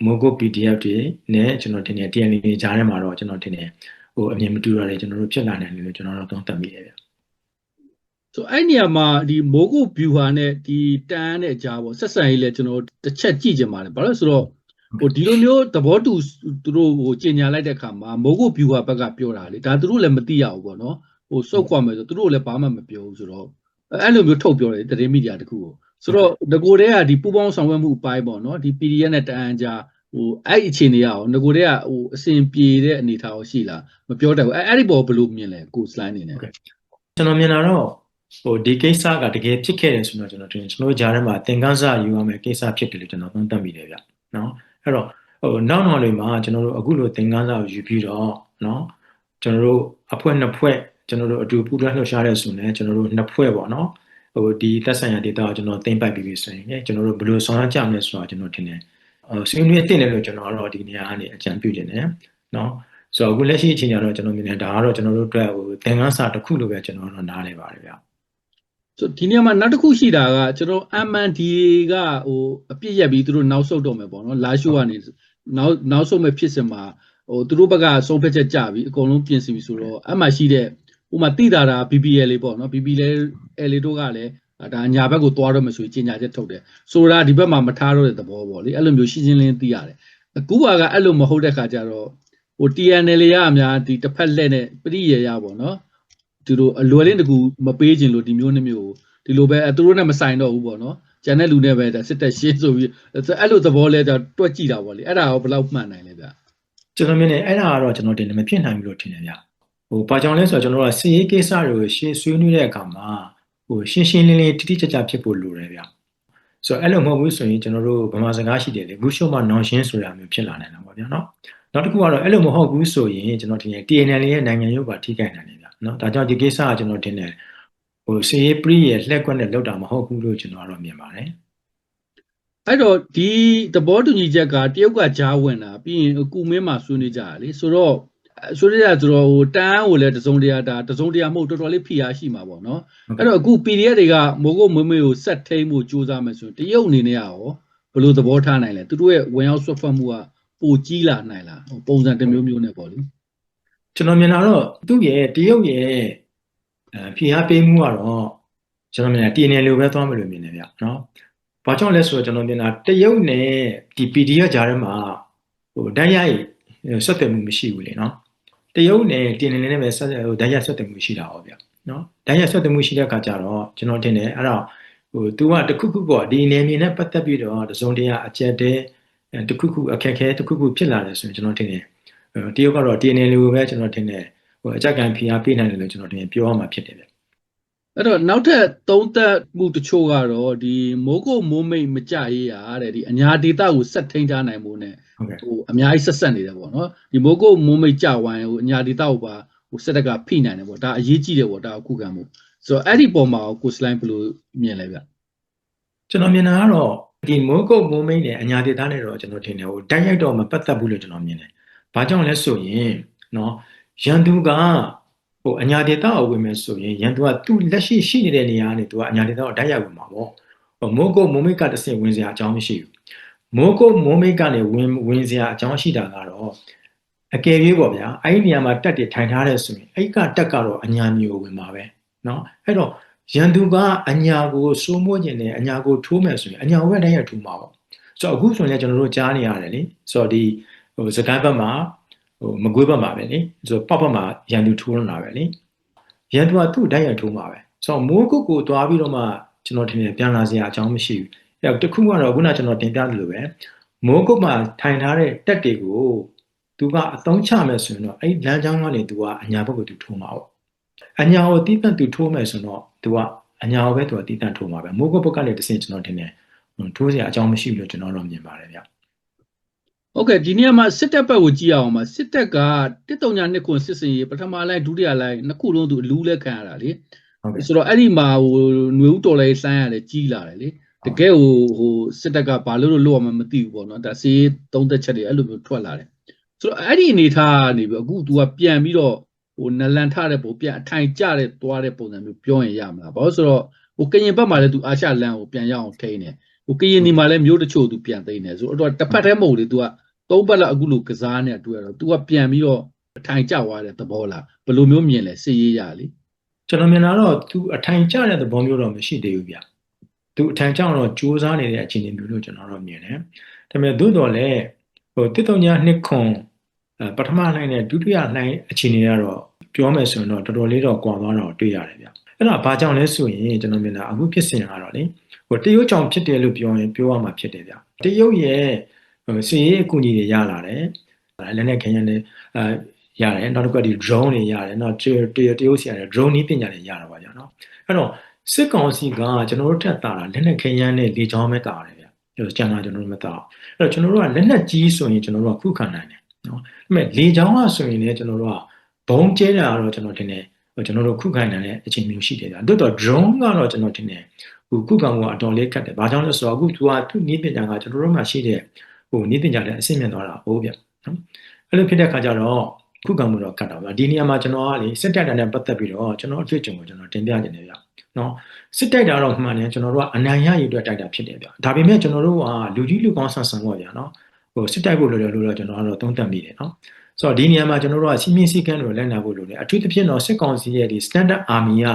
Mogo PDF တွေနဲ့ကျွန်တော်တင်တယ် TNL ကြားထဲမှာတော့ကျွန်တော်တင်တယ်ဟိုအမြင်မတူရတယ်ကျွန်တော်တို့ဖြစ်လာနိုင်တယ်လို့ကျွန်တော်တို့သုံးသပ်မိတယ်ဗျဆိုအဲ့နေရာမှာဒီမိုးကုတ် view ဟာနဲ့ဒီတန်းနဲ့ကြားပေါ့ဆက်ဆံရေးလဲကျွန်တော်တစ်ချက်ကြည့်ကြပါတယ်ဘာလို့ဆိုတော့ဟိုဒီလိုမျိုးသဘောတူသူတို့ဟိုကျင်ညာလိုက်တဲ့အခါမှာမိုးကုတ် view ဟာဘက်ကပြောတာလေဒါသူတို့လည်းမသိရဘူးပေါ့နော်ဟိုစုတ်ခွာမယ်ဆိုသူတို့လည်းဘာမှမပြောဘူးဆိုတော့အဲ့လိုမျိုးထုတ်ပြောတယ်သတင်းမီဒီယာတခုကို ဆိုတော့ငကိုတည်းကဒီပူပေါင်းဆောင်ရွက်မှုအပိုင်းပေါ့နော်ဒီ PDF နဲ့တန်းကြားဟိုအဲ့အခြေအနေရအောင်ငကိုတည်းကဟိုအစဉ်ပြေတဲ့အနေအထားကိုရှိလားမပြောတတ်ဘူးအဲ့အဲ့ဒီပေါ်ဘယ်လိုမြင်လဲကိုစလိုင်းနေနဲ့ကျွန်တော်မြင်တာတော့ဟိုဒီကိစ္စကတကယ်ဖြစ်ခဲ့တယ်ဆိုတော့ကျွန်တော်ထင်ကျွန်တော်ကြားထဲမှာသင်္ကန်းစာယူရမယ်ကိစ္စဖြစ်တယ်လို့ကျွန်တော်သုံးသပ်မိတယ်ဗျနော်အဲ့တော့ဟိုနောက်နောက်တွေမှာကျွန်တော်တို့အခုလိုသင်္ကန်းစာကိုယူပြီးတော့နော်ကျွန်တော်တို့အဖွဲ့နှစ်ဖွဲ့ကျွန်တော်တို့အတူပူးတွဲလှုပ်ရှားတဲ့ဆိုရင်ကျွန်တော်တို့နှစ်ဖွဲ့ပေါ့နော် ဟိုဒီသက်ဆိုင်ရာ data ကိုကျွန်တော်သိမ့်ပိုက်ပြီးပြီဆိုရင်ကျွန်တော်တို့ဘယ်လိုဆောင်ရွက်ကြမလဲဆိုတာကျွန်တော်ထင်တယ်ဟိုဆွေးနွေးတင်တယ်လို့ကျွန်တော်ကတော့ဒီနေရာကနေအကြံပြုနေတယ်နော်ဆိုတော့အခုလက်ရှိအချိန်ကျတော့ကျွန်တော်မြင်တယ်ဒါကတော့ကျွန်တော်တို့အတွက်ဟိုသင်္ကန်းစာတစ်ခုလိုပဲကျွန်တော်တို့နားလဲပါတယ်ဗျဆိုဒီနေရာမှာနောက်တစ်ခုရှိတာကကျွန်တော် MND ကဟိုအပြစ်ရက်ပြီးသူတို့နောက်ဆုတ်တော့မယ်ပေါ့နော်လာရှိုးကနေနောက်နောက်ဆုတ်မဲ့ဖြစ်စင်မှာဟိုသူတို့ဘက်ကဆုံးဖြတ်ချက်ကြပြီအကုန်လုံးပြင်ဆင်ပြီဆိုတော့အမှရှိတဲ့ ဥမာတိတာတာ BBL လေးပေါ့နော် BBL လေးတို့ကလည်းဒါညာဘက်ကိုသွားတော့မယ်ဆိုရင်ကြီးညာချက်ထုတ်တယ်ဆိုတာဒီဘက်မှာမထားတော့တဲ့သဘောပေါ့လေအဲ့လိုမျိုးရှင်းရှင်းလင်းသိရတယ်အခုကအဲ့လိုမဟုတ်တဲ့ခါကျတော့ဟို TNL ရအများဒီတစ်ဖက်လက်နဲ့ပရိယေရပေါ့နော်သူတို့အလွယ်လေးတကူမပေးခြင်းလို့ဒီမျိုးနှမျိုးဒီလိုပဲသူတို့နဲ့မဆိုင်တော့ဘူးပေါ့နော်ကျန်တဲ့လူနဲ့ပဲဒါစစ်တက်ရှင်းဆိုပြီးအဲ့လိုသဘောလဲတော့တွက်ကြည့်တာပေါ့လေအဲ့ဒါရောဘယ်လောက်မှန်နိုင်လဲဗျကျွန်တော်မြင်တယ်အဲ့ဒါကတော့ကျွန်တော်တင်တယ်မဖြစ်နိုင်ဘူးလို့ထင်တယ်ဗျ ဟိုဘာကြောင့်လဲဆိုတော့ကျွန်တော်ကစီရေးကိစ္စတွေကိုရှင်းဆွေးနွေးတဲ့အခါမှာဟိုရှင်းရှင်းလင်းလင်းတိတိကျကျဖြစ်ဖို့လိုတယ်ဗျဆိုတော့အဲ့လိုမဟုတ်ဘူးဆိုရင်ကျွန်တော်တို့ဗမာစကားရှိတယ်လေဂုရှုံမှာနောင်ရှင်းဆိုတာမျိုးဖြစ်လာနိုင်တာပေါ့ဗျာနော်နောက်တစ်ခုကတော့အဲ့လိုမဟုတ်ဘူးဆိုရင်ကျွန်တော်ထင်တယ် TNL ရဲ့နိုင်ငံရေးပါထိခိုက်နိုင်တယ်ဗျနော်ဒါကြောင့်ဒီကိစ္စကကျွန်တော်ထင်တယ်ဟိုစီရေးပရိရဲ့လက်ကွက်နဲ့လောက်တာမဟုတ်ဘူးလို့ကျွန်တော်ကတော့မြင်ပါတယ်အဲ့တော့ဒီသဘောတူညီချက်ကတရုတ်ကကြားဝင်တာပြီးရင်ကုမင်းမှာဆွေးနွေးကြတာလေဆိုတော့ ဆွေးနွေးကြဆိုတော့ဟိုတန်းကိုလည်းတစုံတရာဒါတစုံတရာမဟုတ်တော်တော်လေးဖိအားရှိမှာပေါ့နော်အဲ့တော့အခု PDF တွေကမိုးကုတ်မွေးမွေးကိုဆက်ထိန်ဖို့ကြိုးစားမယ်ဆိုရင်တရုတ်အနေနဲ့ရောဘယ်လိုသဘောထားနိုင်လဲသူတို့ရဲ့ဝင်ရောက်ဆွတ်ဖက်မှုကပိုကြီးလာနိုင်လားဟိုပုံစံတစ်မျိုးမျိုးနဲ့ပေါ့လေကျွန်တော်မြင်တာတော့သူ့ရဲ့တရုတ်ရဲ့အဲဖိအားပေးမှုကတော့ကျွန်တော်မြင်တာ TNL လိုပဲသွားမယ်လို့မြင်တယ်ဗျနော်။ဘာကြောင့်လဲဆိုတော့ကျွန်တော်မြင်တာတရုတ်နဲ့ဒီ PDF ကြားထဲမှာဟိုဓာတ်ရိုက်ဆက်သွယ်မှုမရှိဘူးလေနော်။ တရုတ်နဲ့ TNL နဲ့ပဲဆက်ဟိုဓာတ်ရိုက်ဆက်သွယ်မှုရှိတာဟောဗျနော်။ဓာတ်ရိုက်ဆက်သွယ်မှုရှိတဲ့အခါကျတော့ကျွန်တော်ထင်တယ်အဲ့တော့ဟို तू ကတခုခုပေါ့ဒီနေမြေနဲ့ပတ်သက်ပြီးတော့တစုံတရာအကျက်တဲတခုခုအခက်ခဲတခုခုဖြစ်လာတယ်ဆိုရင်ကျွန်တော်ထင်တယ်တရုတ်ကတော့ TNL ကိုပဲကျွန်တော်ထင်တယ်ဟိုအကြက်ကန်ဖိအားပေးနိုင်တယ်လို့ကျွန်တော်ထင်ပြောရမှာဖြစ်တယ်ဗျ အဲ့တော့နောက်ထပ်သုံးသက်မှုတချို့ကတော့ဒီမိုးကုတ်မိုးမိတ်မကြရေးရတဲ့ဒီအညာဒေတာကိုဆက်ထိန်းထားနိုင်မှုနဲ့ဟုတ်ကဲ့ဟိုအများကြီးဆက်ဆက်နေတယ်ပေါ့နော်ဒီမိုးကုတ်မိုးမိတ်ကြဝိုင်းဟိုအညာဒေတာကိုပါဟိုစက်တက်ကဖိနိုင်တယ်ပေါ့ဒါအရေးကြီးတယ်ပေါ့ဒါအခုခံမှုဆိုတော့အဲ့ဒီပုံမှာကိုစလိုင်းဘယ်လိုမြင်လဲဗျကျွန်တော်မြင်တာကတော့ဒီမိုးကုတ်မိုးမိတ်နဲ့အညာဒေတာနဲ့တော့ကျွန်တော်ထင်တယ်ဟိုတိုက်ရိုက်တော့မပတ်သက်ဘူးလို့ကျွန်တော်မြင်တယ်။ဘာကြောင့်လဲဆိုရင်နော်ရန်သူက ဟိုအညာဒေတာကိုဝင်မယ်ဆိုရင်ရန်သူကသူ့လက်ရှိရှိနေတဲ့နေရာကနေသူကအညာဒေတာကိုတိုက်ရိုက်ဝင်မှာပေါ့။ဟိုမိုးကုတ်မိုးမိတ်ကတစ်ဆင့်ဝင်စရာအကြောင်းမရှိဘူး။မိုးကုတ်မိုးမိတ်ကနေဝင်ဝင်စရာအကြောင်းရှိတာကတော့အကယ်၍ပေါ့ဗျာအဲ့ဒီနေရာမှာတက်တွေထိုင်ထားတဲ့ဆိုရင်အဲ့ကတက်ကတော့အညာမျိုးဝင်မှာပဲနော်အဲ့တော့ရန်သူကအညာကိုစိုးမိုးခြင်းနဲ့အညာကိုထိုးမယ်ဆိုရင်အညာဘက်တိုင်းရထိုးမှာပေါ့ဆိုတော့အခုဆိုရင်လည်းကျွန်တော်တို့ကြားနေရတယ်လေဆိုတော့ဒီဟိုစကိုင်းဘက်မှာ ဟိုမကွေးဘက်မှာပဲလေဆိုတော့ပောက်ဘက်မှာရန်သူထိုးရတာပဲလေရန်သူကသူ့တိုက်ရိုက်ထိုးမှာပဲဆိုတော့မိုးကုတ်ကိုသွားပြီးတော့မှကျွန်တော်ထင်တယ်ပြန်လာစရာအကြောင်းမရှိဘူးအဲ့တော့တခုကတော့ခုနကျွန်တော်တင်ပြသလိုပဲမိုးကုတ်မှာထိုင်ထားတဲ့တက်တွေကိုသူကအသုံးချမယ်ဆိုရင်တော့အဲ့လမ်းကြောင်းကနေသူကအညာဘက်ကိုသူထိုးမှာပေါ့အညာကိုတီးတန့်သူထိုးမယ်ဆိုတော့သူကအညာကိုပဲသူကတီးတန့်ထိုးမှာပဲမိုးကုတ်ဘက်ကနေတဆင့်ကျွန်တော်ထင်တယ်ထိုးစရာအကြောင်းမရှိဘူးလို့ကျွန်တော်တော့မြင်ပါတယ်ဗျ ဟုတ်ကဲ့ဒီနေရာမှာစစ်တပ်ဘက်ကိုကြည့်အောင်ပါစစ်တပ်က132နှစ်ခွန်စစ်စင်ရေးပထမလိုင်းဒုတိယလိုင်းနှစ်ခုလုံးသူအလူးလက်ခံရတာလေ ဟုတ်ကဲ့ ဆိုတော့အဲ့ဒီမှာဟိုຫນွေဦးတော်လေးဆိုင်းရတယ်ကြီးလာတယ်လေတကယ်ဟိုဟိုစစ်တပ်ကဘာလို့လို့လို့ရမှမသိဘူးပေါ့နော်ဒါစီးသုံးသက်ချက်တွေအဲ့လိုမျိုးထွက်လာတယ်ဆိုတော့အဲ့ဒီအနေထားကနေပြီးအခု तू ကပြန်ပြီးတော့ဟိုနလန်ထတဲ့ပုံပြန်အထိုင်ကျတဲ့သွားတဲ့ပုံစံမျိုးပြောရင်ရမလားဘာလို့ဆိုတော့ဟိုကရင်ဘက်မှာလည်း तू အာရှလန်ကိုပြန်ရအောင်ထိန်းတယ်ဟိုကရင်ဒီမှာလည်းမျိုးတချို့ तू ပြန်သိမ်းတယ်ဆိုတော့တစ်ဖက်တည်းမဟုတ်လေ तू က သုံးဘက်လောက်အခုလိုကစားနေတွေ့ရတော့ तू ကပြန်ပြီးတော့အထိုင်ကျသွားတဲ့သဘောလားဘယ်လိုမျိုးမြင်လဲစစ်ရေးရလေကျွန်တော်မြင်တာတော့သူအထိုင်ကျတဲ့သဘောမျိုးတော့မရှိသေးဘူးဗျသူအထိုင်ကျတော့စူးစမ်းနေတဲ့အခြေအနေမျိုးလို့ကျွန်တော်တို့မြင်တယ်ဒါပေမဲ့သို့တော်လည်းဟိုတစ်တုံညာနှစ်ခွန်အဲပထမလှိုင်းနဲ့ဒုတိယလှိုင်းအခြေအနေကတော့ပြောမယ်ဆိုရင်တော့တော်တော်လေးတော့ကွာသွားတာကိုတွေ့ရတယ်ဗျအဲ့ဒါဘာကြောင့်လဲဆိုရင်ကျွန်တော်မြင်တာအခုဖြစ်စဉ်ကတော့လေဟိုတရုတ်ကြောင့်ဖြစ်တယ်လို့ပြောရင်ပြောရမှာဖြစ်တယ်ဗျတရုတ်ရဲ့ ဟိုစီရေးအကူအညီတွေရလာတယ်လက်နဲ့ခင်ရတဲ့အဲရတယ်နောက်တစ်ခုကဒီ drone တွေရတယ်နောက်တရုတ်တရုတ်တရုတ်ဆီရတယ် drone နည်းပညာတွေရတာပါဗျာနော်အဲ့တော့စစ်ကောင်စီကကျွန်တော်တို့ထက်တာတာလက်နဲ့ခင်ရတဲ့လေကြောင်းပဲတာတယ်ဗျအဲ့တော့ကျန်တာကျွန်တော်တို့မတာအဲ့တော့ကျွန်တော်တို့ကလက်နဲ့ကြီးဆိုရင်ကျွန်တော်တို့ကခုခံနိုင်တယ်နော်ဒါပေမဲ့လေကြောင်းကဆိုရင်လည်းကျွန်တော်တို့ကဘုံကျဲတာကတော့ကျွန်တော်ထင်တယ်ကျွန်တော်တို့ခုခံနိုင်တဲ့အချိန်မျိုးရှိတယ်ဗျာတို့တော့ drone ကတော့ကျွန်တော်ထင်တယ်ဟိုခုခံမှုကအတော်လေးခက်တယ်ဘာကြောင့်လဲဆိုတော့အခုသူကသူနည်းပညာကကျွန်တော်တို့မှရှိတဲ့ ဟိုနည်းပညာလည်းအဆင့်မြင့်သွားတာဟုတ်ဗျနော်အဲ့လိုဖြစ်တဲ့အခါကျတော့ခုခံမှုတော့ခတ်တာဗျာဒီနေရာမှာကျွန်တော်ကလေစစ်တပ်တန်းနဲ့ပတ်သက်ပြီးတော့ကျွန်တော်အတွေ့အကြုံကိုကျွန်တော်တင်ပြနေတယ်ဗျာနော်စစ်တိုက်တာတော့မှန်တယ်ကျွန်တော်တို့ကအနိုင်ရရည်အတွက်တိုက်တာဖြစ်တယ်ဗျာဒါပေမဲ့ကျွန်တော်တို့ကလူကြီးလူကောင်းဆန်ဆန်ပေါ့ဗျာနော်ဟိုစစ်တိုက်ဖို့လိုတယ်လို့တော့ကျွန်တော်ကတော့သုံးသပ်မိတယ်နော်ဆိုတော့ဒီနေရာမှာကျွန်တော်တို့ကစီမင်းစည်းကမ်းတွေလက်နာဖို့လိုတယ်အထူးသဖြင့်တော့စစ်ကောင်စီရဲ့ဒီ standard army က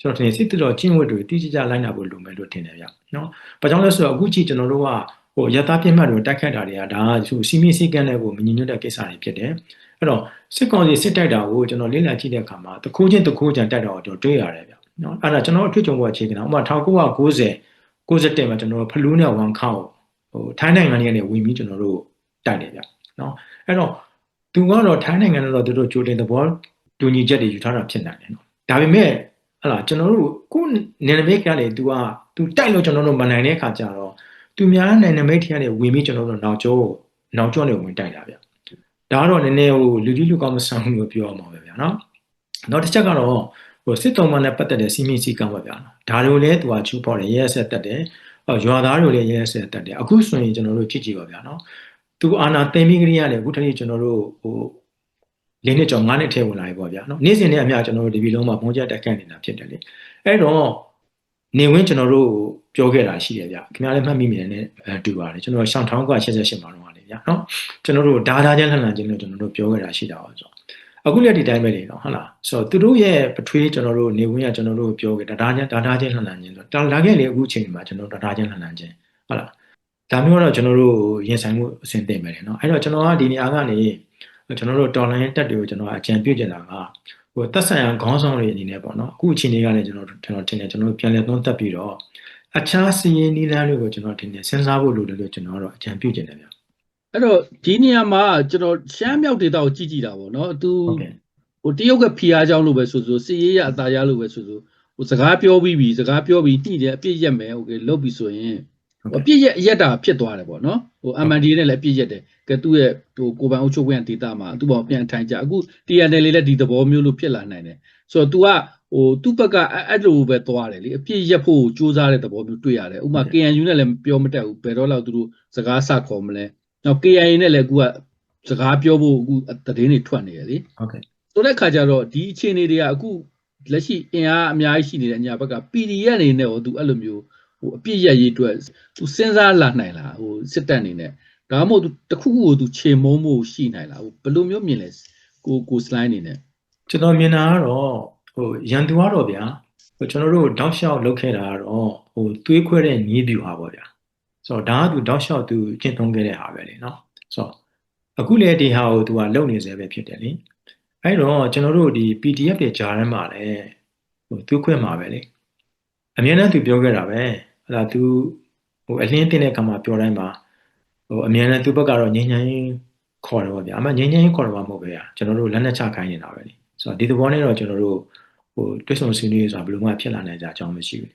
ကျွန်တော်ထင်စစ်တော်ကျင့်ဝတ်တွေတိကျကျလိုက်နာဖို့လိုမယ်လို့ထင်တယ်ဗျနော်။ဘာကြောင့်လဲဆိုတော့အခုကြည့်ကျွန်တော်တို့က ဟိုရတာပြစ်မှတ်တွေတိုက်ခတ်တာတွေကဒါကသူစီမင်းစည်းကမ်းတွေကိုမညီညွတ်တဲ့ကိစ္စတွေဖြစ်တယ်။အဲ့တော့စစ်ကောင်စီစစ်တိုက်တာကိုကျွန်တော်လေ့လာကြည့်တဲ့အခါမှာတခိုးချင်းတခိုးချံတိုက်တာကိုကျွန်တော်တွေ့ရတယ်ဗျနော်။အဲ့ဒါကျွန်တော်အထွေထွံဘဝအခြေခံတာဥပမာ1990 91မှာကျွန်တော်တို့ဖလူးနဲ့ဝန်ခောက်ဟိုထိုင်းနိုင်ငံတွေကနေဝင်ပြီးကျွန်တော်တို့တိုက်တယ်ဗျနော်။အဲ့တော့သူကတော့ထိုင်းနိုင်ငံတော့သူတို့ကြိုတင်သဘောတူညီချက်တွေယူထားတာဖြစ်နိုင်တယ်နော်။ဒါပေမဲ့ဟလာကျွန်တော်တို့ကိုနယ်နိမိတ်ကလည်း तू က तू တိုက်လို့ကျွန်တော်တို့မနိုင်တဲ့အခါကျတော့ သူများနယ်နိမိတ်ထရတဲ့ဝင်ပြီးကျွန်တော်တို့နောက်ကျောနောက်ကျောနေဝင်တိုက်တာဗျဒါကတော့နည်းနည်းဟိုလူကြီးလူကောင်းမဆန်ဘူးလို့ပြောရမှာပဲဗျာနော်နောက်တစ်ချက်ကတော့ဟိုစစ်တုံးမနဲ့ပတ်သက်တဲ့စီမင်းစည်းကမ်းပါဗျာဒါလိုလဲ तू ကချူပေါ်တယ်ရဲရဲဆက်တက်တယ်ရွာသားတွေလည်းရဲရဲဆက်တက်တယ်အခုဆိုရင်ကျွန်တော်တို့ကြည့်ကြည့်ပါဗျာနော်သူအာနာသိမ့်ပြီးကလေးရတယ်အခုတည်းကျွန်တော်တို့ဟိုလေးနှစ်ကျော်၅နှစ်ထဲဝင်လာပြီပေါ့ဗျာနော်နေ့စဉ်နဲ့အမျှကျွန်တော်တို့ဒီပြည်လုံးမှာပုံချက်တက်ခတ်နေတာဖြစ်တယ်လေအဲ့တော့ နေဝင်းကျွန်တော်တို့ပြောခဲ့တာရှိတယ်ဗျခင်ဗျားလည်းမှတ်မိမြင်နေတူပါတယ်ကျွန်တော်ရှောင်းထောင်းက88မှာတော့လေဗျာနော်ကျွန်တော်တို့ဒါဒါချင်းလှန်လှန်ချင်းလို့ကျွန်တော်တို့ပြောခဲ့တာရှိတာပါဆိုအခုလည်းဒီတိုင်းပဲလေနော်ဟုတ်လားဆိုတော့သူတို့ရဲ့ပထွေးကျွန်တော်တို့နေဝင်းကကျွန်တော်တို့ပြောခဲ့ဒါဒါချင်းဒါဒါချင်းလှန်လှန်ချင်းဆိုတော့လာခဲ့လေအခုချိန်မှာကျွန်တော်ဒါဒါချင်းလှန်လှန်ချင်းဟုတ်လားဒါမျိုးတော့ကျွန်တော်တို့ရင်ဆိုင်မှုအဆင်သင့်ပဲလေနော်အဲ့တော့ကျွန်တော်ကဒီနေရာကနေကျွန်တော်တို့တော်လိုင်းတက်တွေကိုကျွန်တော်အကြံပြုချင်တာက ဟိုသက်ဆိုင်ရာခေါင်းဆောင်တွေအနေနဲ့ပေါ့နော်အခုအချိန်လေးကလည်းကျွန်တော်ကျွန်တော်ထင်တယ်ကျွန်တော်ပြန်လည်သုံးသပ်ပြီးတော့အခြားစီးရင်နီးလန်းတွေကိုကျွန်တော်ထင်တယ်စဉ်းစားဖို့လိုတယ်လို့ကျွန်တော်ကတော့အကြံပြုချင်တယ်ဗျ အဲ့တော့ဒီနေရာမှာကျွန်တော်ရှမ်းမြောက်ဒေသကိုကြည့်ကြည့်တာပေါ့နော်သူ ဟုတ်ကဲ့ ဟိုတရုတ်ကဖီအားကြောင်းလို့ပဲဆိုဆိုစစ်ရေးရအသားရလို့ပဲဆိုဆိုဟိုစကားပြောပြီးပြီစကားပြောပြီးညှိတယ်အပြစ်ရက်မယ်โอเคလုတ်ပြီဆိုရင် ဟုတ် အကဲ့ပြစ်ရက်ရက်တာဖြစ်သွားတယ်ပေါ့နော်ဟို MND နဲ့လည်းအပြစ်ရက်တယ်ကဲသူ့ရဲ့ဟိုကိုပိုင်အုပ်ချုပ်ခွင့်ဒေတာမှာသူ့ဘောင်ပြန်ထိုင်ကြအခု TNL လေးလည်းဒီသဘောမျိုးလို့ဖြစ်လာနိုင်တယ်ဆိုတော့ तू ကဟိုသူ့ဘက်ကအဲ့အဲ့လိုပဲသွားတယ်လေအပြစ်ရက်ဖို့စူးစမ်းတဲ့သဘောမျိုးတွေ့ရတယ်ဥပမာ KNU နဲ့လည်းပြောမတက်ဘူးဘယ်တော့လောက်သူတို့စကားစခေါ်မလဲနောက် KIA နဲ့လည်းအခုကစကားပြောဖို့အခုသတင်းတွေထွက်နေရလေဟုတ်ကဲ့ဆိုတဲ့ခါကျတော့ဒီအခြေအနေတွေကအခုလက်ရှိအင်အားအများကြီးရှိနေတဲ့အညာဘက်က PDF အနေနဲ့ဟိုသူအဲ့လိုမျိုးဟို အပြစ်ရရေးအတွက်သူစဉ်းစားလာနိုင်လားဟိုစစ်တပ်အနေနဲ့ဒါမှမဟုတ်သူတစ်ခုခုကိုသူခြေမုံမှုရှိနိုင်လားဟိုဘယ်လိုမျိုးမြင်လဲကိုကို slide အနေနဲ့ကျွန်တော်မြင်တာကတော့ဟိုရန်သူကတော့ဗျာဟိုကျွန်တော်တို့တောက်လျှောက်လုပ်ခဲ့တာကတော့ဟိုသွေးခွဲတဲ့ညီးပြူဟာပေါ့ဗျာဆိုတော့ဒါကသူတောက်လျှောက်သူကျင့်သုံးခဲ့တဲ့ဟာပဲလေနော်ဆိုတော့အခုလေဒီဟာကိုသူကလုပ်နေစေပဲဖြစ်တယ်လေအဲ့တော့ကျွန်တော်တို့ဒီ PDF တွေကြားထဲမှာလည်းဟိုသူခွဲမှာပဲလေအမြဲတမ်းသူပြောခဲ့တာပဲ ဟလာသူဟိုအလင်းတင်တဲ့ကံမှာပြောတိုင်းမှာဟိုအမြဲတမ်းသူဘက်ကတော့ငြိမ်းချမ်းရေးခေါ်တယ်ပေါ့ဗျာအမှငြိမ်းချမ်းရေးခေါ်တယ်မှာမဟုတ်ပဲဗျာကျွန်တော်တို့လက်နက်ချခိုင်းနေတာပဲလေဆိုတော့ဒီသဘောနဲ့တော့ကျွန်တော်တို့ဟိုတွဲဆုံဆွေးနွေးဆိုတာဘယ်လိုမှဖြစ်လာနိုင်ကြအကြောင်းမရှိဘူး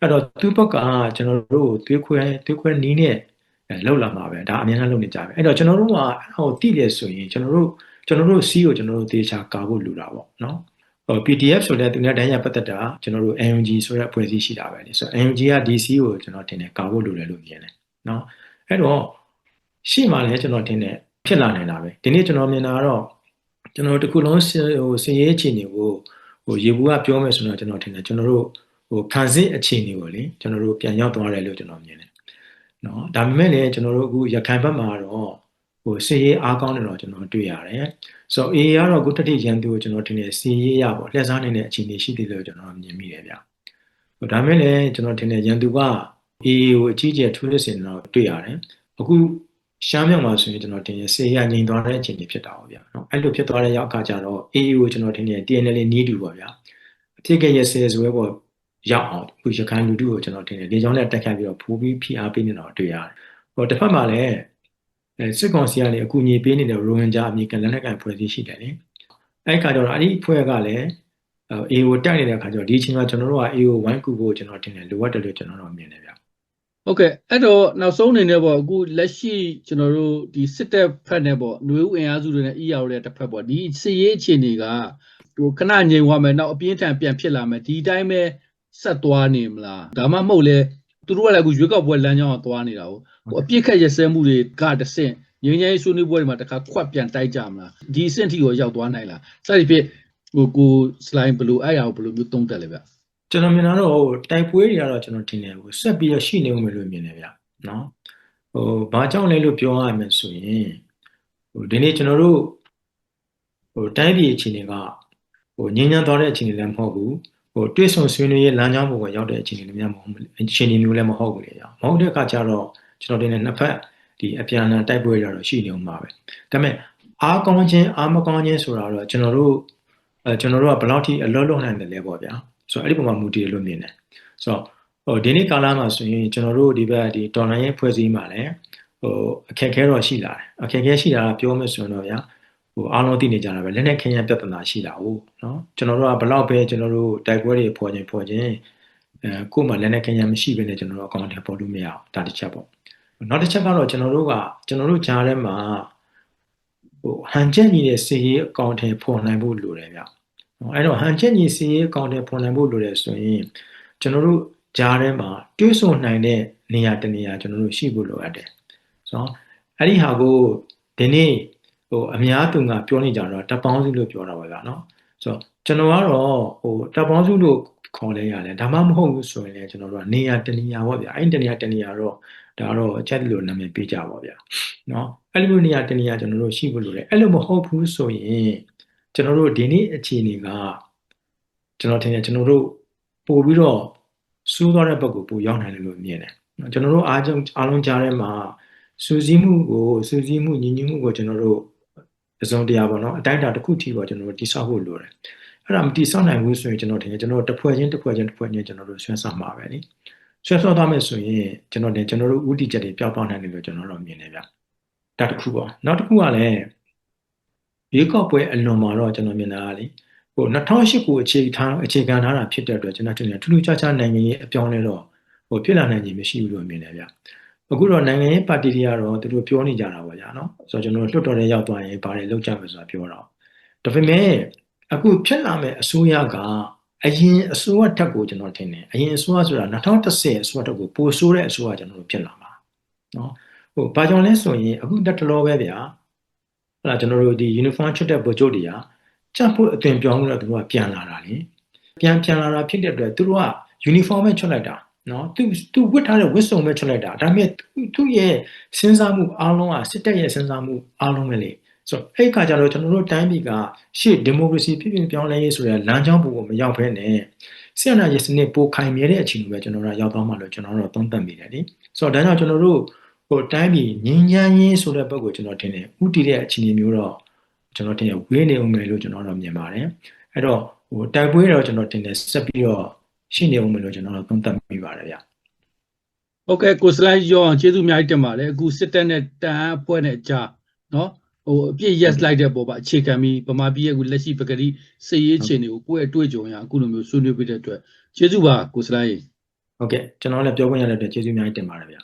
အဲ့တော့သူ့ဘက်ကကျွန်တော်တို့သွေးခွဲသွေးခွဲနီးနဲ့အဲလောက်လာမှာပဲဒါအများကြီးလုပ်နေကြပဲအဲ့တော့ကျွန်တော်တို့ကအဲ့ဟိုတိတယ်ဆိုရင်ကျွန်တော်တို့ကျွန်တော်တို့စီးကိုကျွန်တော်တို့သေချာကာဖို့လူတာပေါ့နော် ဟို PDF ဆိုတဲ့သူနဲ့တိုင်းရပတ်သက်တာကျွန်တော်တို့ NUG ဆိုတဲ့အဖွဲ့အစည်းရှိတာပဲလေဆိုတော့ NUG က DC ကိုကျွန်တော်တင်တယ်ကာဖို့လူတယ်လို့မြင်တယ်နော်အဲ့တော့ရှေ့မှာလည်းကျွန်တော်တင်တယ်ဖြစ်လာနေတာပဲဒီနေ့ကျွန်တော်မြင်တာကတော့ကျွန်တော်တခုလုံးဟိုစင်ရေးအခြေအနေကိုဟိုရေဘူးကပြောမယ်ဆိုတော့ကျွန်တော်ထင်တယ်ကျွန်တော်တို့ဟိုခံစစ်အခြေအနေကိုလေကျွန်တော်တို့ပြန်ရောက်သွားတယ်လို့ကျွန်တော်မြင်တယ်နော်ဒါပေမဲ့လည်းကျွန်တော်တို့အခုရခိုင်ဘက်မှာတော့ ဟိုစင်ရေးအားကောင်းတယ်တော့ကျွန်တော်တွေ့ရတယ်ဆိုတော့ AA ကတော့အခုတတိရန်သူကိုကျွန်တော်ထင်တယ်စင်ရေးရပေါ့လက်စားနေတဲ့အခြေအနေရှိတယ်လို့ကျွန်တော်မြင်မိတယ်ဗျဟိုဒါမဲ့လည်းကျွန်တော်ထင်တယ်ရန်သူက AA ကိုအကြီးကျယ်ထိုးစစ်ဆင်တော့တွေ့ရတယ်အခုရှမ်းမြောက်မှာဆိုရင်ကျွန်တော်တင်ရစေရငြိမ်သွားတဲ့အခြေအနေဖြစ်တာပေါ့ဗျာနော်အဲ့လိုဖြစ်သွားတဲ့ရောက်အခါကျတော့ AA ကိုကျွန်တော်တင်ရ TNL နီးတူပေါ့ဗျာအဖြစ်ကရဲ့စေဆွဲပေါ့ရောက်အောင်ခုရခိုင်လူထုကိုကျွန်တော်တင်ရလေကြောင်းနဲ့တက်ခတ်ပြီးတော့ဖူးပြီးဖိအားပေးနေတော့တွေ့ရတယ်ဟိုတစ်ဖက်မှာလည်း အဲစစ်ကောင်စီကလည်းအကူအညီပေးနေတဲ့ရိုဟင်ဂျာအမေရိကန်လက်နက်ကိုင်ဖွဲ့စည်းရှိတယ်လေအဲ့ခါကျတော့အဲ့ဒီဖွဲ့ကလည်း AA ကိုတိုက်နေတဲ့အခါကျတော့ဒီအချိန်မှာကျွန်တော်တို့က AA ကိုဝိုင်းကူဖို့ကျွန်တော်တင်တယ်လိုအပ်တယ်လို့ကျွန်တော်တို့မြင်တယ်ဗျာဟုတ်ကဲ့အဲ့တော့နောက်ဆုံးအနေနဲ့ပေါ့အခုလက်ရှိကျွန်တော်တို့ဒီစစ်တပ်ဖက်နဲ့ပေါ့ຫນွေဦးအင်အားစုတွေနဲ့ ER တွေတစ်ဖက်ပေါ့ဒီစစ်ရေးအခြေအနေကဟိုခဏငြိမ်သွားမယ်နောက်အပြင်းထန်ပြန်ဖြစ်လာမယ်ဒီတိုင်းပဲဆက်သွားနေမလားဒါမှမဟုတ်လေ သူတို့ကလည်းအခုရွေးကောက်ပွဲလမ်းကြောင်းကသွားနေတာကိုဟိုအပြစ်ခက်ရစဲမှုတွေကတဆင့်ငြိမ်းချမ်းရေးဆွေးနွေးပွဲတွေမှာတခါခွက်ပြန်တိုက်ကြမလားဒီအဆင့်ထိကိုရောက်သွားနိုင်လားစသဖြင့်ဟိုကိုစလိုင်းဘယ်လိုအဲ့အရာကိုဘယ်လိုမျိုးသုံးသပ်လဲဗျကျွန်တော်မြင်တာတော့ဟိုတိုက်ပွဲတွေကတော့ကျွန်တော်ထင်တယ်ဟိုဆက်ပြီးတော့ရှိနေဦးမယ်လို့မြင်တယ်ဗျနော်ဟိုဘာကြောင့်လဲလို့ပြောရမယ်ဆိုရင်ဟိုဒီနေ့ကျွန်တော်တို့ဟိုတိုင်းပြည်အခြေအနေကဟိုငြင်းညမ်းသွားတဲ့အခြေအနေလည်းမဟုတ်ဘူး ဟိုတွဲဆုံဆွေးနွေးရေးလမ်းကြောင်းပေါ်ကိုရောက်တဲ့အခြေအနေလည်းမဟုတ်ဘူးအခြေအနေမျိုးလည်းမဟုတ်ဘူးလေကြောင့်မဟုတ်တဲ့အခါကျတော့ကျွန်တော်တင်တဲ့နှစ်ဖက်ဒီအပြန်အလှန်တိုက်ပွဲတွေတော့ရှိနေဦးမှာပဲဒါပေမဲ့အားကောင်းခြင်းအားမကောင်းခြင်းဆိုတာတော့ကျွန်တော်တို့အဲကျွန်တော်တို့ကဘယ်လောက်ထိအလွတ်လွတ်နိုင်တယ်လဲပေါ့ဗျာဆိုတော့အဲ့ဒီပုံမှာမူတည်လို့မြင်တယ်ဆိုတော့ဟိုဒီနေ့ကာလမှာဆိုရင်ကျွန်တော်တို့ဒီဘက်ဒီတော်လိုင်းရဲ့ဖွဲ့စည်းမှာလည်းဟိုအခက်အခဲတော့ရှိလာတယ်အခက်အခဲရှိတာကပြောမယ်ဆိုရင်တော့ဗျာဟို အားလုံးသိနေကြတာပဲလက်နဲ့ခင်းရပြဿနာရှိတာဟုတ်နော်ကျွန်တော်တို့ကဘလောက်ပဲကျွန်တော်တို့တိုက်ပွဲတွေဖော်ခြင်းဖော်ခြင်းအဲကို့မှာလက်နဲ့ခင်းရမရှိဘဲနဲ့ကျွန်တော်တို့အကောင့်တွေပေါ်လို့မရအောင်ဒါတစ်ချက်ပေါ့နောက်တစ်ချက်ကတော့ကျွန်တော်တို့ကကျွန်တော်တို့ကြားထဲမှာဟိုဟန်ချက်ညီတဲ့စီရေးအကောင့်တွေဖော်နိုင်ဖို့လိုတယ်ဗျနော်အဲ့တော့ဟန်ချက်ညီစီရေးအကောင့်တွေဖွင့်နိုင်ဖို့လိုတယ်ဆိုရင်ကျွန်တော်တို့ကြားထဲမှာတွဲဆုံနိုင်တဲ့နေရာတစ်နေရာကျွန်တော်တို့ရှိဖို့လိုအပ်တယ်ဆိုတော့အဲ့ဒီဟာကိုဒီနေ့ ဟိုအများသူကပြောနေကြတော့တပ်ပေါင်းစုလို့ပြောတာပါကနော်ဆိုတော့ကျွန်တော်ကတော့ဟိုတပ်ပေါင်းစုလို့ခေါ်လဲရတယ်ဒါမှမဟုတ်ဘူးဆိုရင်လည်းကျွန်တော်တို့ကနေရာတစ်နေရာပေါ့ဗျာအဲ့ဒီတစ်နေရာတစ်နေရာတော့ဒါတော့အချက်လို့နာမည်ပေးကြပါဗျာနော်အဲ့လိုနေရာတစ်နေရာကျွန်တော်တို့ရှိဖို့လိုတယ်အဲ့လိုမဟုတ်ဘူးဆိုရင်ကျွန်တော်တို့ဒီနေ့အခြေအနေကကျွန်တော်ထင်တယ်ကျွန်တော်တို့ပို့ပြီးတော့စူးသွားတဲ့ဘက်ကိုပို့ရောက်နိုင်တယ်လို့မြင်တယ်။ကျွန်တော်တို့အားလုံးအားလုံးကြားထဲမှာစူးစီးမှုကိုစူးစီးမှုညီညွတ်မှုကိုကျွန်တော်တို့ အစုံတရားပေါ့နော်အတိုင်းအတာတစ်ခုထိပေါ့ကျွန်တော်တို့တိဆောက်ဖို့လိုတယ်။အဲ့ဒါမတိဆောက်နိုင်ဘူးဆိုရင်ကျွန်တော်ထင်တယ်ကျွန်တော်တစ်ဖွဲ့ချင်းတစ်ဖွဲ့ချင်းတစ်ဖွဲ့ချင်းကျွန်တော်တို့ဆွဲဆောက်မှာပဲလေ။ဆွဲဆောက်သွားမယ်ဆိုရင်ကျွန်တော်တင်ကျွန်တော်တို့ဥတီချက်တွေပျောက်ပေါက်နိုင်တယ်လို့ကျွန်တော်တို့မြင်တယ်ဗျ။ဒါတစ်ခုပေါ့။နောက်တစ်ခုကလည်းရေကောက်ပွဲအလွန်မှာတော့ကျွန်တော်မြင်တာကလေဟို2008ကိုအခြေထားအခြေခံထားတာဖြစ်တဲ့အတွက်ကျွန်တော်ထင်တယ်ထူးထူးခြားခြားနိုင်ငံရေးအပြောင်းလဲတော့ဟိုဖြစ်လာနိုင်ခြင်းမရှိဘူးလို့မြင်တယ်ဗျ အခုတော့နိုင်ငံရေးပါတီတွေကတော့သူတို့ပြောနေကြတာပေါ့ဗျာနော်ဆိုတော့ကျွန်တော်လွတ်တော်တဲ့ရောက်သွားရင်ဘာတွေလုပ်ကြမယ်ဆိုတာပြောတော့ဒါပေမဲ့အခုဖြစ်လာမဲ့အစိုးရကအရင်အစိုးရတက်ကိုကျွန်တော်ထင်တယ်အရင်အစိုးရဆိုတာ2010အစိုးရတက်ကိုပိုဆိုးတဲ့အစိုးရကျွန်တော်တို့ဖြစ်လာမှာနော်ဟိုဘာကြောင့်လဲဆိုရင်အခုတက်တလောပဲဗျာဟလာကျွန်တော်တို့ဒီ uniform ချွတ်တဲ့ဗိုလ်ချုပ်တွေကကြပ်ဖို့အသွင်ပြောင်းလို့သူတို့ကပြန်လာတာလေပြန်ပြန်လာတာဖြစ်တဲ့အတွက်သူတို့က uniform ပဲချွတ်လိုက်တာ နော်သူသူဝတ်ထားတဲ့ဝတ်စုံပဲချွတ်လိုက်တာဒါပေမဲ့သူ့ရဲ့စဉ်းစားမှုအားလုံးကစစ်တပ်ရဲ့စဉ်းစားမှုအားလုံးပဲလေဆိုတော့အဲ့ခါကျတော့ကျွန်တော်တို့တိုင်းပြည်ကရှေ့ဒီမိုကရေစီဖြစ်ဖြစ်ပြောင်းလဲရေးဆိုတဲ့လမ်းကြောင်းပေါ်ကိုမရောက်ဘဲနဲ့ဆရာနာရေးစနစ်ပိုခိုင်မြဲတဲ့အခြေအနေပဲကျွန်တော်တို့ရောက်သွားမှလို့ကျွန်တော်တို့သုံးသပ်မိတယ်လေဆိုတော့ဒါကြောင့်ကျွန်တော်တို့ဟိုတိုင်းပြည်ငင်းညမ်းရင်းဆိုတဲ့ဘက်ကိုကျွန်တော်ထင်တယ်ဥတီတဲ့အခြေအနေမျိုးတော့ကျွန်တော်ထင်တယ်ဝေးနေအောင်မယ်လို့ကျွန်တော်တို့မြင်ပါတယ်အဲ့တော့ဟိုတိုက်ပွဲတော့ကျွန်တော်ထင်တယ်ဆက်ပြီးတော့ ရှိနေအောင်မယ်လို့ကျွန်တော်တို့သုံးသပ်မိပါတယ်ဗျဟုတ်ကဲ့ကိုစလိုက်ရောအောင်ကျေးဇူးအများကြီးတင်ပါတယ်အခုစစ်တပ်နဲ့တန်အပ်အဖွဲ့နဲ့ကြားနော်ဟိုအပြည့်ရက်လိုက်တဲ့ပုံပါအခြေခံပြီးဗမာပြည်ရဲ့အခုလက်ရှိပကတိစည်ရေးအခြေအနေကိုကိုယ့်ရဲ့အတွေ့အကြုံအရအခုလိုမျိုးဆွေးနွေးပြတဲ့အတွက်ကျေးဇူးပါကိုစလိုက်ဟုတ်ကဲ့ကျွန်တော်လည်းပြောခွင့်ရတဲ့အတွက်ကျေးဇူးအများကြီးတင်ပါတယ်ဗျာ